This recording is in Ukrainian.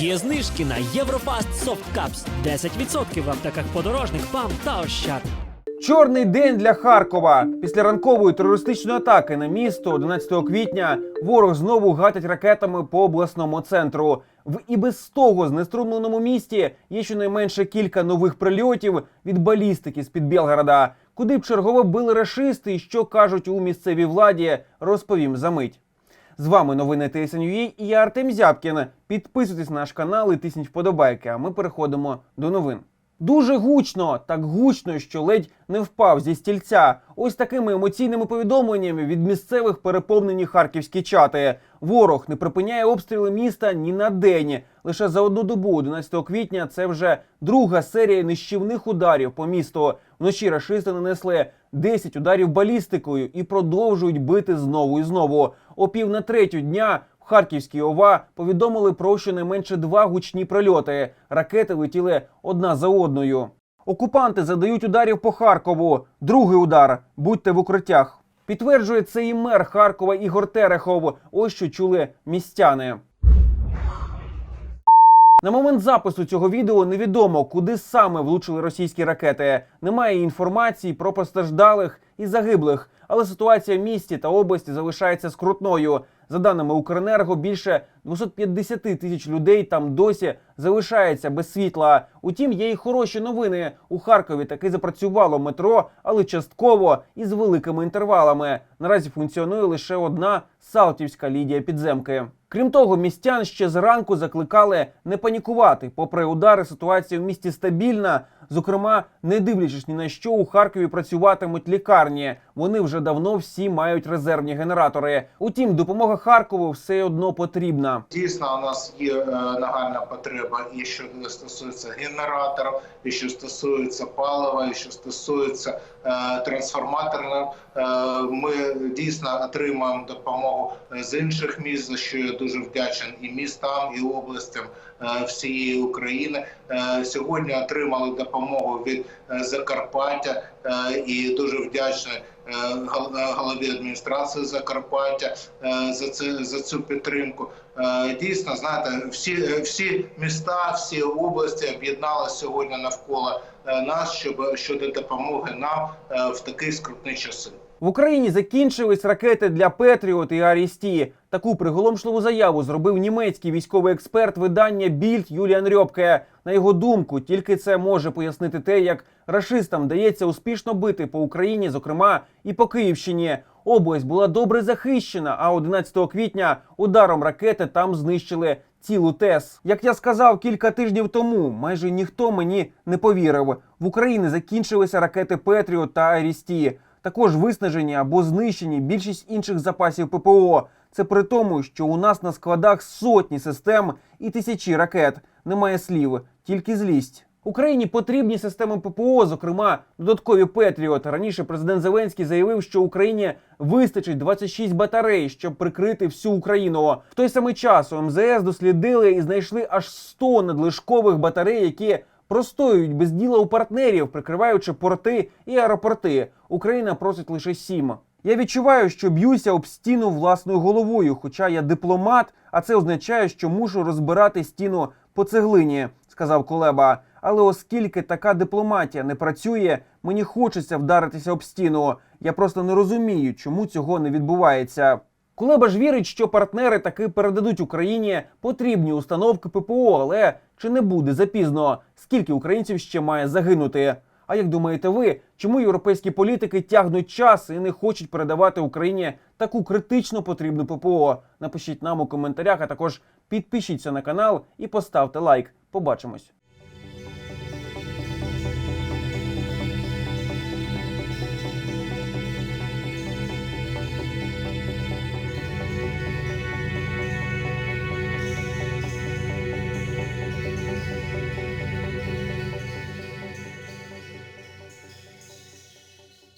Є знижки на Єврофаст Cups 10% в аптеках подорожник, ПАМ та Ощад. Чорний день для Харкова. Після ранкової терористичної атаки на місто 11 квітня ворог знову гатить ракетами по обласному центру. В і без того знеструмленому місті є щонайменше кілька нових прильотів від балістики з під Білгорода. Куди б чергово били рашисти і що кажуть у місцевій владі, розповім за мить. З вами новини ТСНЮА і я Артем Зябкін. Підписуйтесь на наш канал і тисніть вподобайки. А ми переходимо до новин. Дуже гучно, так гучно, що ледь не впав зі стільця. Ось такими емоційними повідомленнями від місцевих переповнені харківські чати. Ворог не припиняє обстріли міста ні на день. Лише за одну добу, 11 квітня, це вже друга серія нищівних ударів по місту. Вночі рашисти нанесли 10 ударів балістикою і продовжують бити знову і знову. О пів на третю дня в Харківській ОВА повідомили про щонайменше два гучні прильоти. Ракети летіли одна за одною. Окупанти задають ударів по Харкову. Другий удар. Будьте в укриттях. Підтверджує це і мер Харкова Ігор Терехов. Ось що чули містяни. На момент запису цього відео невідомо, куди саме влучили російські ракети. Немає інформації про постраждалих і загиблих, але ситуація в місті та області залишається скрутною. За даними Укренерго, більше 250 тисяч людей там досі залишається без світла. Утім, є й хороші новини. У Харкові таки запрацювало метро, але частково і з великими інтервалами. Наразі функціонує лише одна Салтівська лінія підземки. Крім того, містян ще зранку закликали не панікувати. Попри удари, ситуація в місті стабільна. Зокрема, не дивлячись ні на що, у Харкові працюватимуть лікарні. Вони вже давно всі мають резервні генератори. Утім, допомога Харкову все одно потрібна. Дійсно, у нас є е, нагальна потреба і що стосується генераторів, і що стосується палива, і що стосується е, трансформаторів. Е, ми дійсно отримуємо допомогу з інших міст, за що я дуже вдячен і містам, і областям е, всієї України. Е, сьогодні отримали допомогу від е, Закарпаття е, і дуже вдячний е, гол- голові адміністрації Закарпаття за це за цю підтримку. Дійсно, знаєте, всі всі міста, всі області об'єдналися сьогодні навколо нас, щоб щодо допомоги нам е, в такі скрутні часи. В Україні закінчились ракети для Петріот і Арісті. Таку приголомшливу заяву зробив німецький військовий експерт видання Більд Юліан Рьопке. На його думку, тільки це може пояснити те, як рашистам вдається успішно бити по Україні, зокрема і по Київщині. Область була добре захищена, а 11 квітня ударом ракети там знищили цілу ТЕС. Як я сказав кілька тижнів тому, майже ніхто мені не повірив. В Україні закінчилися ракети Петріот та Арісті. Також виснажені або знищені більшість інших запасів ППО. Це при тому, що у нас на складах сотні систем і тисячі ракет. Немає слів, тільки злість. Україні потрібні системи ППО, зокрема додаткові Петріот. Раніше президент Зеленський заявив, що Україні вистачить 26 батарей, щоб прикрити всю Україну. В той самий час у МЗС дослідили і знайшли аж 100 надлишкових батарей, які простоюють без діла у партнерів, прикриваючи порти і аеропорти. Україна просить лише сім. Я відчуваю, що б'юся об стіну власною головою, хоча я дипломат, а це означає, що мушу розбирати стіну по цеглині, сказав Колеба. Але оскільки така дипломатія не працює, мені хочеться вдаритися об стіну. Я просто не розумію, чому цього не відбувається. Кулеба ж вірить, що партнери таки передадуть Україні потрібні установки ППО, але чи не буде запізно? Скільки українців ще має загинути? А як думаєте ви, чому європейські політики тягнуть час і не хочуть передавати Україні таку критично потрібну ППО? Напишіть нам у коментарях, а також підпишіться на канал і поставте лайк. Побачимось.